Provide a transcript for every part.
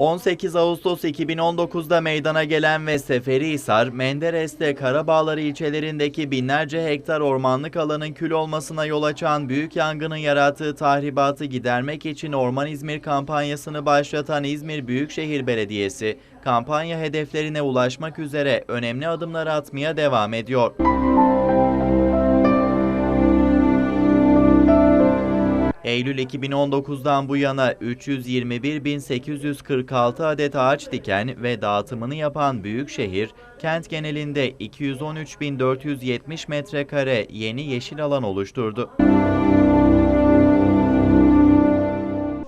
18 Ağustos 2019'da meydana gelen ve Seferihisar, Menderes'te Karabağlar ilçelerindeki binlerce hektar ormanlık alanın kül olmasına yol açan büyük yangının yarattığı tahribatı gidermek için Orman İzmir kampanyasını başlatan İzmir Büyükşehir Belediyesi, kampanya hedeflerine ulaşmak üzere önemli adımlar atmaya devam ediyor. Eylül 2019'dan bu yana 321.846 adet ağaç diken ve dağıtımını yapan Büyükşehir, kent genelinde 213.470 metrekare yeni yeşil alan oluşturdu.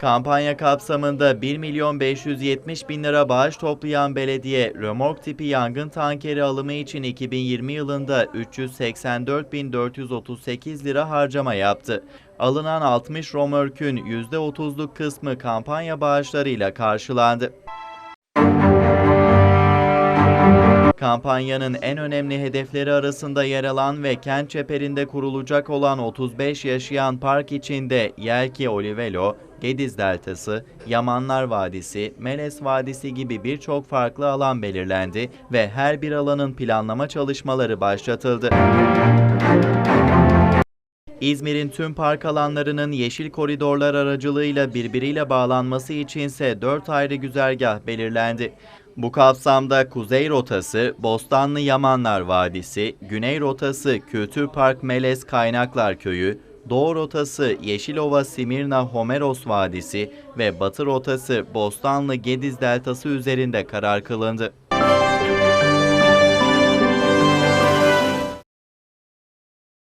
Kampanya kapsamında 1 milyon 570 bin lira bağış toplayan belediye, römork tipi yangın tankeri alımı için 2020 yılında 384.438 lira harcama yaptı. Alınan 60 römorkün %30'luk kısmı kampanya bağışlarıyla karşılandı. Kampanyanın en önemli hedefleri arasında yer alan ve kent çeperinde kurulacak olan 35 yaşayan park içinde Yelki Olivelo, Gediz Deltası, Yamanlar Vadisi, Meles Vadisi gibi birçok farklı alan belirlendi ve her bir alanın planlama çalışmaları başlatıldı. İzmir'in tüm park alanlarının yeşil koridorlar aracılığıyla birbiriyle bağlanması içinse 4 ayrı güzergah belirlendi. Bu kapsamda Kuzey Rotası, Bostanlı Yamanlar Vadisi, Güney Rotası Kültür Park Melez Kaynaklar Köyü, Doğu Rotası Yeşilova Simirna Homeros Vadisi ve Batı Rotası Bostanlı Gediz Deltası üzerinde karar kılındı.